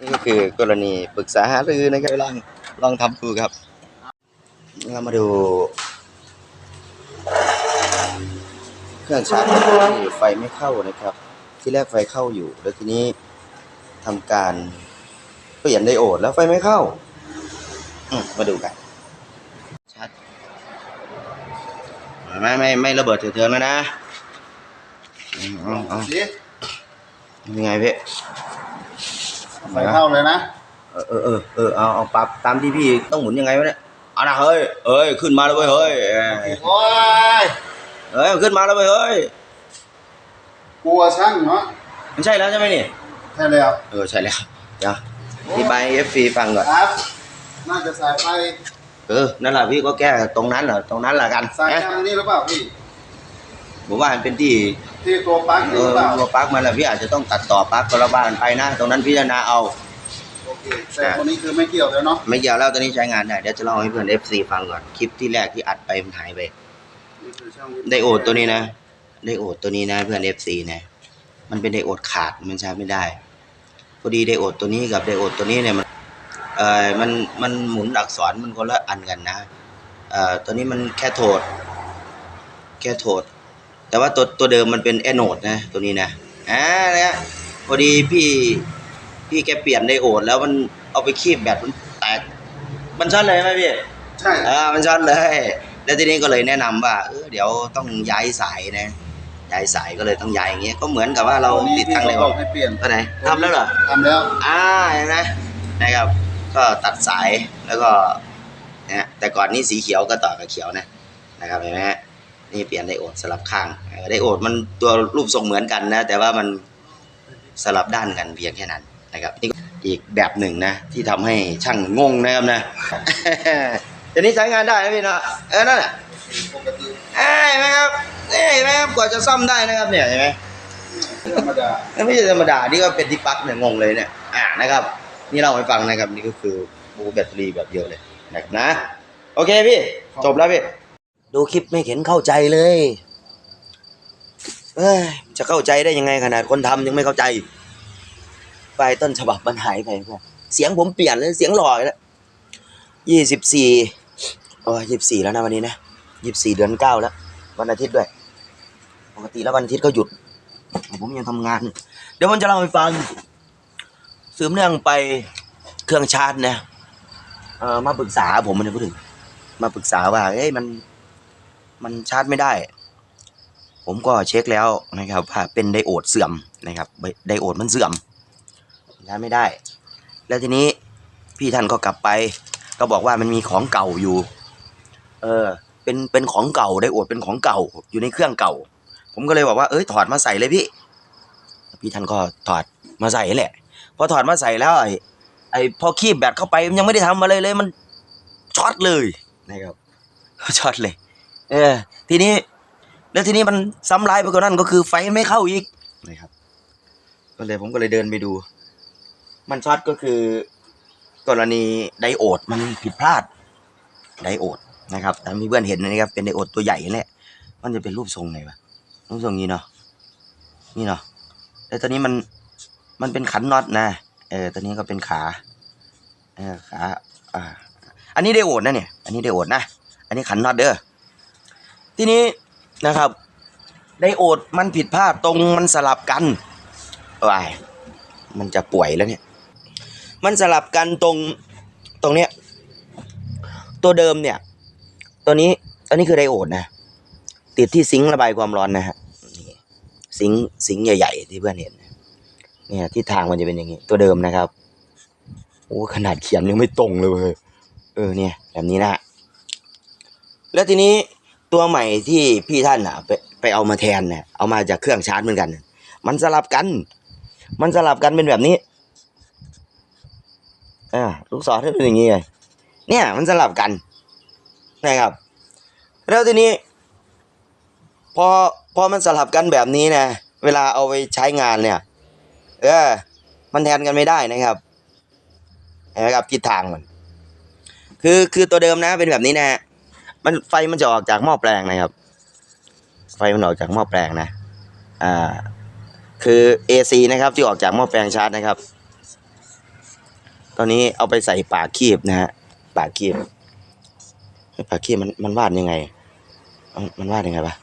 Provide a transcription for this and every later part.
นี่ก็คือกรณีปรึกษาหารือนะครับลองลองทำดูครับเรามาดูเครื่องชาร์จแบตเตอรี่ไฟไม่เข้านะครับ ที่แรกไฟเข้าอยู่ แล้วทีนี้ทำการเปลี่ยนไดโอดแล้วไฟไม่เข้าอืมมาดูกันชาร์จไม่ไม่ไม่ระเบิดเถื่อนๆแล้วนะอืมเอาเอาสิยังไงพี่ ไฟเข้าเลยนะ เออเออเออเออเอาเอาปรับตามที่พี่ต้องหมุนยังไงวะเนี่ยเอานะเฮ้ยเอ้ยขึ้นมาแล้วเว้ยเฮ้ยเอ้ยโอ้ยเฮ้ยขึ้นมาแล้วเว้ยเฮ้ยกลัวช่างเนาะมันใช่แล้วใช่ไหมนี่ใช่แล้วเออใช่แล้วเดี๋ยวพี่ไปเอฟซีฟังก่อนครับน่าจะสายไฟเออนั่นแหละพี่ก็แก้ตรงนั้นเหรอตรงนั้นแหละกันสายนะทางนี้หรือเปล่าพี่ ผมว่ามันเป็นที่ที่ตัวปลั๊กเอนี่หอรือเปล่าตัวปลั๊กมันแหละพี่อาจจะต้องตัดต่อปลั๊กก็ละบ้านไปนะ ตรงนั้นพิจารณาเอา โอเคแต่ตัวนี้คือไม่เกี่ยวแล้วเนาะไม่เกี่ยวแล้วตอนนี้ใช้งานได้เดี๋ยวจะเล่าให้เพื่อนเอฟซีฟังก่อน คลิปที่แรกที่อัดไปมันหายไป นี่คือช่างวิทย์ไดโอดตัวนี้นะ ไดโอดตัวนี้นะเพื่อน FC นะ มันเป็นไดโอดขาดมันใช้ไม่ได้ พอดีไดโอดตัวนี้กับไดโอดตัวนี้เนี่ยมันเอ่อมันมันหมุนอักษรมันคนละอันกันนะเอ่อตัวนี้มันแค่โทด แค่โทด แต่ว่าตัวตัวเดิมมันเป็นแอนโนดนะ ตัวนี้นะอ่าเนี่ยพอดีพี่พี่แกเปลี่ยนไดโอด แล้วมันเอาไปคีบแบตมันแตกมันช็อตเลยไหมพี่ใช่เออมันช็อตเลย แล้วทีนี้ก็เลยแนะนำว่าเออเดี๋ยวต้องย้ายสายนะย้ายสายก็เลยต้องย้ายอย่างเงี้ยก็เหมือนกับว่าเราตัวนี้ติดที่ตั้งเขาเลยบอกให้เปลี่ยนตัวไหนทำแล้วเหรอทำแล้ว อ่าเห็นไหมนะครับ ก็ตัดสายแล้วก็นะฮะแต่ก่อนนี่สีเขียวก็ต่อกับเขียวนะนะครับเห็นไหมฮะ นี่เปลี่ยนไดโอดสลับข้างไดโอดมันตัวรูปทรงเหมือนกันนะ แต่ว่ามันสลับด้านกันเพียงแค่นั้นนะครับนี่ก็อีกแบบหนึ่งนะ ที่ทำให้ช่างงงนะครับนะเดี๋ยวนี้ใช้งานได้นะพี่เนาะเออนั่นแหละเอ้ยเห็นไหมครับเอ้ยเห็นไหมครับกว่าจะซ่อมได้นะครับเนี่ยเห็นไหมธรรมดาไม่ใช่ธรรมดานี่ก็เป็นที่ปักเนี่ยงงเลยเนี่ยอ่านะครับ นี่เล่าให้ฟังนะครับนี่ก็คือบูแบตเตอรี่แบบเดียวเลยนะครับนะ โอเคพี่จบแล้วพี่ ดูคลิปไม่เห็นเข้าใจเลยเอ้ยจะเข้าใจได้ยังไงขนาดคนทำยังไม่เข้าใจไฟล์ต้นฉบับมันหายไปเพื่อนเสียงผมเปลี่ยนเลยเสียงหล่อแล้วยี่สิบสี่โอ้ยี่สิบสี่แล้วนะวันนี้นะยี่สิบสี่เดือนเก้าแล้ว วันอาทิตย์ด้วย ปกติแล้ววันอาทิตย์ก็หยุด ผมยังทำงาน เดี๋ยวผมจะเล่าให้ฟังสืบเนื่องไปเครื่องชาร์จนะเออมาปรึกษาผมมันพูดถึง มาปรึกษาว่าเอ้ยมัน มันชาร์จไม่ได้ ผมก็เช็คแล้วนะครับว่าเป็นไดโอดเสื่อมนะครับไดโอดมันเสื่อมชาร์จไม่ได้ แล้วทีนี้พี่ท่านก็กลับไป ก็บอกว่ามันมีของเก่าอยู่ เออ เป็นเป็นของเก่าไดโอดเป็นของเก่าอยู่ในเครื่องเก่า ผมก็เลยบอกว่าเอ้ยถอดมาใส่เลยพี่พี่ท่านก็ถอดมาใส่แหละพอถอดมาใส่แล้วไอ้ไอ้พอคีบแบตเข้าไปมันยังไม่ได้ทำอะไรเลยมันช็อตเลยนะครับช็อตเลย เออ ทีนี้ แล้วทีนี้มันซ้ำร้ายไปกว่านั้นก็คือไฟไม่เข้าอีกนะครับ ก็เลยผมก็เลยเดินไปดู มันช็อตก็คือ กรณีไดโอดมันผิดพลาด ไดโอดนะครับตามีเพื่อนเห็นนะครับ เป็นไดโอดตัวใหญ่นี่แหละมันจะเป็นรูปทรงไงวะรูปทรงนี้เนาะนี่เนาะแล้วตอนนี้มันมันเป็นขันน็อตนะเออตอนนี้ก็เป็นขาเออขาอ่าอันนี้ไดโอดนะเนี่ย อันนี้ไดโอดนะ อันนี้ขันน็อตเด้อ ทีนี้นะครับ ไดโอดมันผิดพลาดตรงมันสลับกันว้ายมันจะป่วยแล้วเนี่ย มันสลับกันตรงตรงเนี้ย ตัวเดิมเนี่ย ตัวนี้อันนี้คือไดโอดนะ ติดที่ซิงค์ระบายความร้อนนะฮะซิงค์ซิงค์ใหญ่ ๆ ที่เพื่อนเห็นเนี่ยที่ทางมันจะเป็นอย่างนี้ ตัวเดิมนะครับโอ้ขนาดเขียนยังไม่ตรงเลยเว้ยเออเนี่ย แบบนี้นะฮะแล้วทีนี้ ตัวใหม่ที่พี่ท่านอะ ไปไปเอามาแทนเนี่ยเอามาจากเครื่องชาร์จเหมือนกัน มันสลับกัน มันสลับกันเป็นแบบนี้อ่าลูกศรให้เป็นอย่างนี้เลยเนี่ย มันสลับกันนะครับ แล้วทีนี้ พอพอมันสลับกันแบบนี้นะเวลาเอาไปใช้งานเนี่ย เออ มันแทนกันไม่ได้นะครับเห็นไหมครับทิศทางมัน คือคือตัวเดิมนะเป็นแบบนี้นะ มันไฟมันจะออกจากหม้อแปลงนะครับ ไฟมันออกจากหม้อแปลงนะอ่าคือ AC นะครับที่ออกจากหม้อแปลงชาร์จนะครับ ตอนนี้เอาไปใส่ปากคีบนะฮะปากคีบปากคีบมันมันวาดยังไง มันวาดยังไงปะ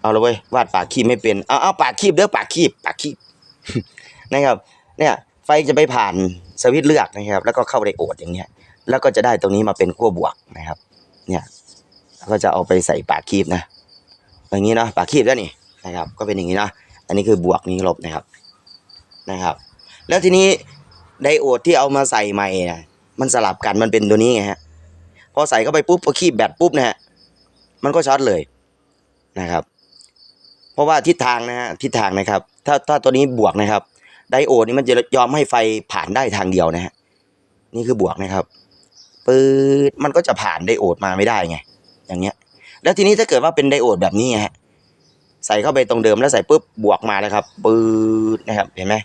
เอาละเว้ยวาดปากคีบไม่เป็นเอาเอาปากคีบเด้อปากคีบปากคีบนะครับ เนี่ย ไฟจะไปผ่านสวิตช์เลือกนะครับ แล้วก็เข้าไดโอดอย่างเงี้ย แล้วก็จะได้ตรงนี้มาเป็นขั้วบวกนะครับ เนี่ยก็จะเอาไปใส่ปากคีบนะอย่างนี้เนาะปากคีบแล้วนี่นะครับ ก็เป็นอย่างนี้นะอันนี้คือบวกนี้ลบนะครับนะครับ แล้วทีนี้ไดโอดที่เอามาใส่ใหม่นะมันสลับกันมันเป็นตัวนี้ไงฮะพอใส่เข้าไปปุ๊บพอคีบแบตปุ๊บนะฮะมันก็ช็อตเลยนะครับ เพราะว่าทิศทางนะฮะทิศทางนะครับ ถ้าถ้าตัวนี้บวกนะครับไดโอดนี่มันจะยอมให้ไฟผ่านได้ทางเดียวนะฮะนี่คือบวกนะครับ ปืดมันก็จะผ่านไดโอดมาไม่ได้ไง อย่างเงี้ย แล้วทีนี้ถ้าเกิดว่าเป็นไดโอดแบบนี้ฮะใส่เข้าไปตรงเดิมแล้วใส่ปุ๊บบวกมาแล้วครับปืดนะครับเห็นไหม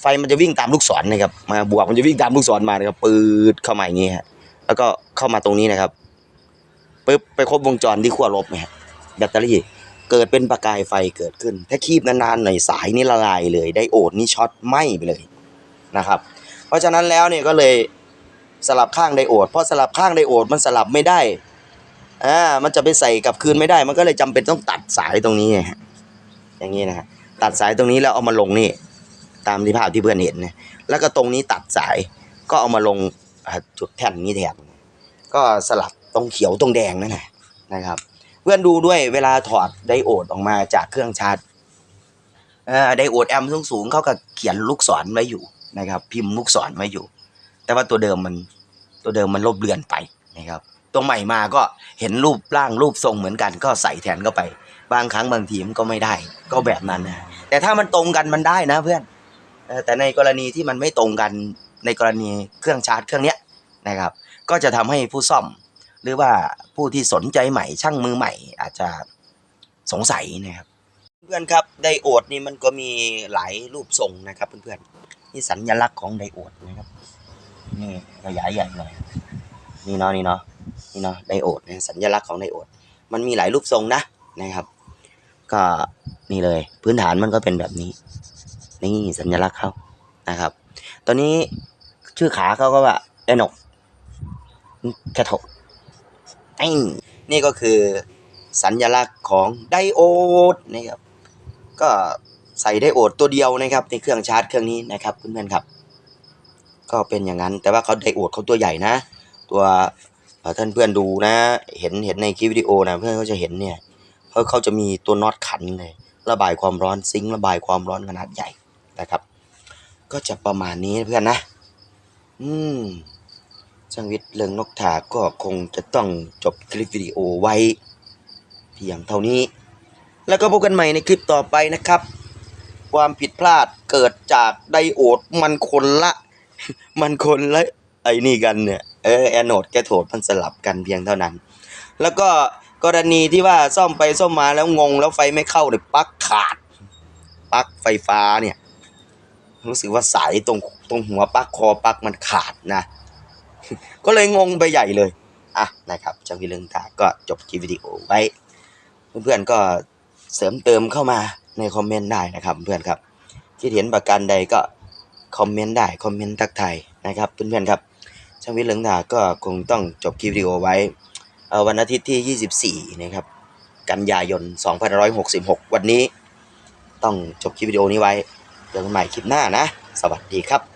ไฟมันจะวิ่งตามลูกศรนะครับมาบวกมันจะวิ่งตามลูกศรมานะครับปืดเข้ามาอย่างงี้ฮะแล้วก็เข้ามาตรงนี้นะครับปุ๊บไปครบวงจรที่ขั้วลบไงฮะแบตเตอรี่เกิดเป็นประกายไฟเกิดขึ้น ถ้าคีบนานๆหน่อยสายนี่ละลายเลยไดโอดนี่ช็อตไหม้ไปเลยนะครับ เพราะฉะนั้นแล้วเนี่ยก็เลย สลับข้างไดโอดเพราะสลับข้างไดโอดมันสลับไม่ได้อ่ามันจะไปใส่กลับคืนไม่ได้ มันก็เลยจำเป็นต้องตัดสายตรงนี้ไงฮะอย่างนี้นะฮะตัดสายตรงนี้แล้วเอามาลงนี่ ตามที่ภาพที่เพื่อนเห็นนะแล้วก็ตรงนี้ตัดสายก็เอามาลงจุดแท่นนี้แทนก็สลับตรงเขียวตรงแดงนั่นแหละนะครับ เพื่อนดูด้วยเวลาถอดไดโอดออกมาจากเครื่องชาร์จอ่อไดโอดแอมป์สูงๆเขาก็เขียนลูกศรไว้อยู่นะครับ พิมพ์ลูกศรไว้อยู่ แต่ว่าตัวเดิมมัน ตัวเดิมมันลบเลือนไปนะครับตัวใหม่มาก็เห็นรูปร่างรูปทรงเหมือนกัน ก็ใส่แทนเข้าไป บางครั้งบางทีมันก็ไม่ได้ ก็แบบนั้นนะแต่ถ้ามันตรงกันมันได้นะเพื่อนแต่ในกรณีที่มันไม่ตรงกันในกรณีเครื่องชาร์จเครื่องเนี้ยนะครับ ก็จะทำให้ผู้ซ่อม หรือว่าผู้ที่สนใจใหม่ช่างมือใหม่ อาจจะสงสัยนะครับเพื่อนครับไดโอดนี่มันก็มีหลายรูปทรงนะครับเพื่อนๆนี่สัญลักษณ์ของไดโอดนะครับ นี่ขยายใหญ่หน่อยนี่เนาะนี่เนาะนี่เนาะไดโอดนะสัญลักษณ์ของไดโอด มันมีหลายรูปทรงนะนะครับ ก็นี่เลย พื้นฐานมันก็เป็นแบบนี้ นี่สัญลักษณ์เขานะครับ ตอนนี้ชื่อขาเขาก็ว่าแอนกแคทไอ้นี่ก็คือสัญลักษณ์ของไดโอดนะครับ ก็ใส่ไดโอดตัวเดียวนะครับในเครื่องชาร์จเครื่องนี้นะครับเพื่อนๆครับ ก็เป็นอย่างนั้น แต่ว่าเขาไดโอดเขาตัวใหญ่นะ ตัวท่านเพื่อนดูนะ เห็นเห็นในคลิปวิดีโอนะเพื่อนเขาจะเห็นเนี่ยเขาเขาจะมีตัวน็อตขันเลยระบายความร้อนซิงค์ระบายความร้อนขนาดใหญ่นะครับ ก็จะประมาณนี้เพื่อนนะ อืมช่างวิทย์เลิงนกถาก็คงจะต้องจบคลิปวิดีโอไว้ เพียงเท่านี้ แล้วก็พบกันใหม่ในคลิปต่อไปนะครับ ความผิดพลาดเกิดจากไดโอดมันคนละ มันคนละไอ้นี่กันเนี่ยเออแอนโนดแกโถดมันสลับกันเพียงเท่านั้น แล้วก็กรณีที่ว่าซ่อมไปซ่อมมาแล้วงงแล้วไฟไม่เข้าเนี่ยปลั๊กขาดปลั๊กไฟฟ้าเนี่ยรู้สึกว่าสายตรงตรงหัวปลั๊กคอปลั๊กมันขาดนะ ก็เลยงงไปใหญ่เลยอะนะครับช่างวิเรื่องตาก็จบคลิปวิดีโอไว้ เพื่อนๆก็เสริมเติมเข้ามาในคอมเมนต์ได้นะครับเพื่อนครับคิดเห็นประการใดก็ คอมเมนต์ได้คอมเมนต์ทักทายนะครับเพื่อนๆครับช่างวิเหลืองดาก็คงต้องจบคลิปวิดีโอไว้เวันอาทิตย์ที่ 24 นะครับ กันยายน 2566 วันนี้ ต้องจบคลิปวิดีโอนี้ไว้เจอกันใหม่คลิปหน้านะ สวัสดีครับ